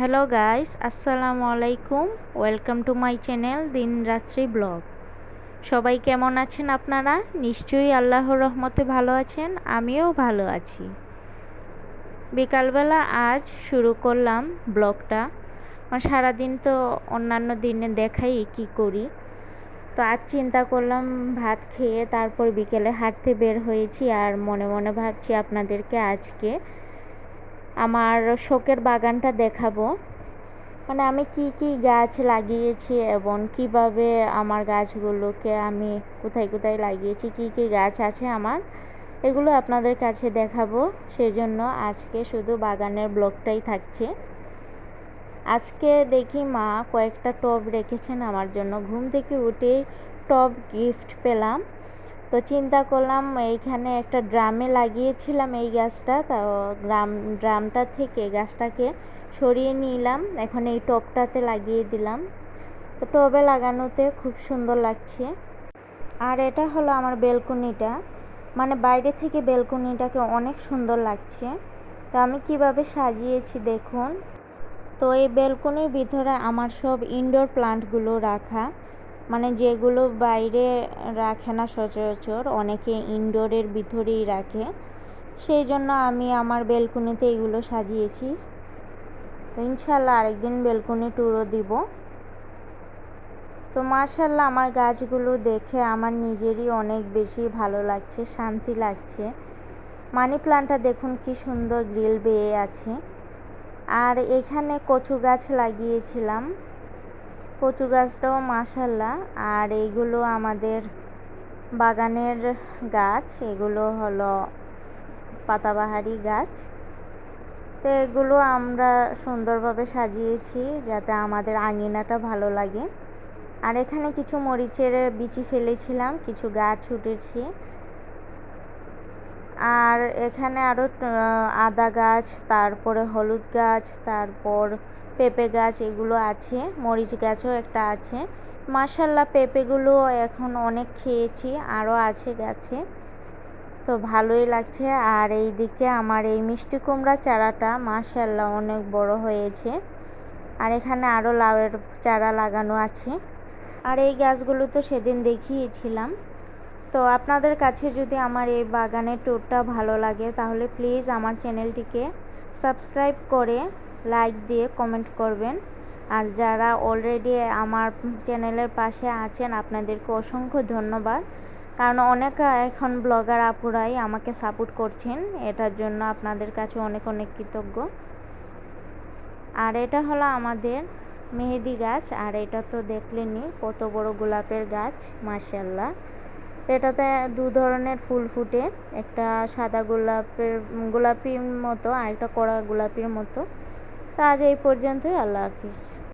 Hello guys আসসালামু আলাইকুম welcome to my channel দিন রাত্রি ব্লগ সবাই কেমন আছেন আপনারা? নিশ্চয়ই আল্লাহর রহমতে ভালো আছেন, আমিও ভালো আছি। বিকালবেলা আজ শুরু করলাম ব্লগটা। সারাদিন তো অন্যান্য দিনে দেখাই কি করি। তো আজ চিন্তা করলাম ভাত খেয়ে তারপর বিকেলে হাঁটতে বের হয়েছি আর মনে মনে ভাবছি আপনাদেরকে আজকে আমার শোকের বাগানটা দেখাবো। মানে আমি কি কি গাছ লাগিয়েছি এবং কীভাবে আমার গাছগুলোকে আমি কোথায় কোথায় লাগিয়েছি, কি কি গাছ আছে আমার, এগুলো আপনাদের কাছে দেখাবো। সেজন্য আজকে শুধু বাগানের ব্লগটাই থাকছে। আজকে দেখি মা কয়েকটা টব রেখেছেন, আমার জন্য ঘুম থেকে উঠে টব গিফট পেলাম। তো চিন্তা করলাম এইখানে একটা ড্রামে লাগিয়েছিলাম এই গাছটা। তো গ্রাম, ড্রামটা থেকে গাছটাকে সরিয়ে নিলাম। এখন এই টবটাতে লাগিয়ে দিলাম। তো টবে লাগানোতে খুব সুন্দর লাগছে। আর এটা হলো আমার বেলকুনিটা। মানে বাইরে থেকে বেলকুনিটাকে অনেক সুন্দর লাগছে। তো আমি কীভাবে সাজিয়েছি দেখুন। তো এই বেলকুনির ভিতরে আমার সব ইনডোর প্লান্টগুলো রাখা। মানে যেগুলো বাইরে রাখে না সচরাচর, অনেকে ইনডোরের ভিতরেই রাখে। সেই জন্য আমি আমার বেলকুনিতে এগুলো সাজিয়েছি। ইনশাল্লাহ আরেকদিন বেলকুনি ট্যুরও দিব। তো মার্শাল্লাহ আমার গাছগুলো দেখে আমার নিজেরই অনেক বেশি ভালো লাগছে, শান্তি লাগছে। মানি প্লান্টটা দেখুন কি সুন্দর গ্রিল বেয়ে আছে। আর এখানে কচু গাছ লাগিয়েছিলাম। কচু গাছটাও মাসাল্লাহ আর এইগুলো আমাদের বাগানের গাছ, এগুলো হলো পাতাবাহারি গাছ। তো এগুলো আমরা সুন্দরভাবে সাজিয়েছি যাতে আমাদের আঙিনাটা ভালো লাগে। আর এখানে কিছু মরিচের বিচি ফেলেছিলাম, কিছু গাছ উঠেছে। আর এখানে আরও আদা গাছ, তারপরে হলুদ গাছ, তারপর পেঁপে গাছ এগুলো আছে, মরিচ গাছও একটা আছে। মাসাল্লাহ পেঁপেগুলো এখন অনেক খেয়েছি আরও আছে গাছে। তো ভালোই লাগছে। আর এই দিকে আমার এই মিষ্টি কুমড়া চারাটা মাসাল্লাহ অনেক বড় হয়েছে। আর এখানে আরও লাউয়ের চারা লাগানো আছে। আর এই গাছগুলো তো সেদিন দেখিয়েছিলাম। তো আপনাদের কাছে যদি আমার এই বাগানের ট্যুরটা ভালো লাগে, তাহলে প্লিজ আমার চ্যানেলটিকে সাবস্ক্রাইব করে লাইক দিয়ে কমেন্ট করবেন। আর যারা অলরেডি আমার চ্যানেলের পাশে আছেন, আপনাদেরকে অসংখ্য ধন্যবাদ। কারণ অনেক, এখন ব্লগার আপুরাই আমাকে সাপোর্ট করছেন, এটার জন্য আপনাদের কাছে অনেক অনেক কৃতজ্ঞ। আর এটা হলো আমাদের মেহেদি গাছ, আর এটা তো দেখলেনি কত বড় গোলাপের গাছ মার্শাল্লাহ এটাতে দু ধরনের ফুল ফুটে। একটা সাদা গোলাপের গোলাপির মতো আর একটা কড়া গোলাপির মতো। তো আজ এই পর্যন্তই, আল্লাহ হাফিজ।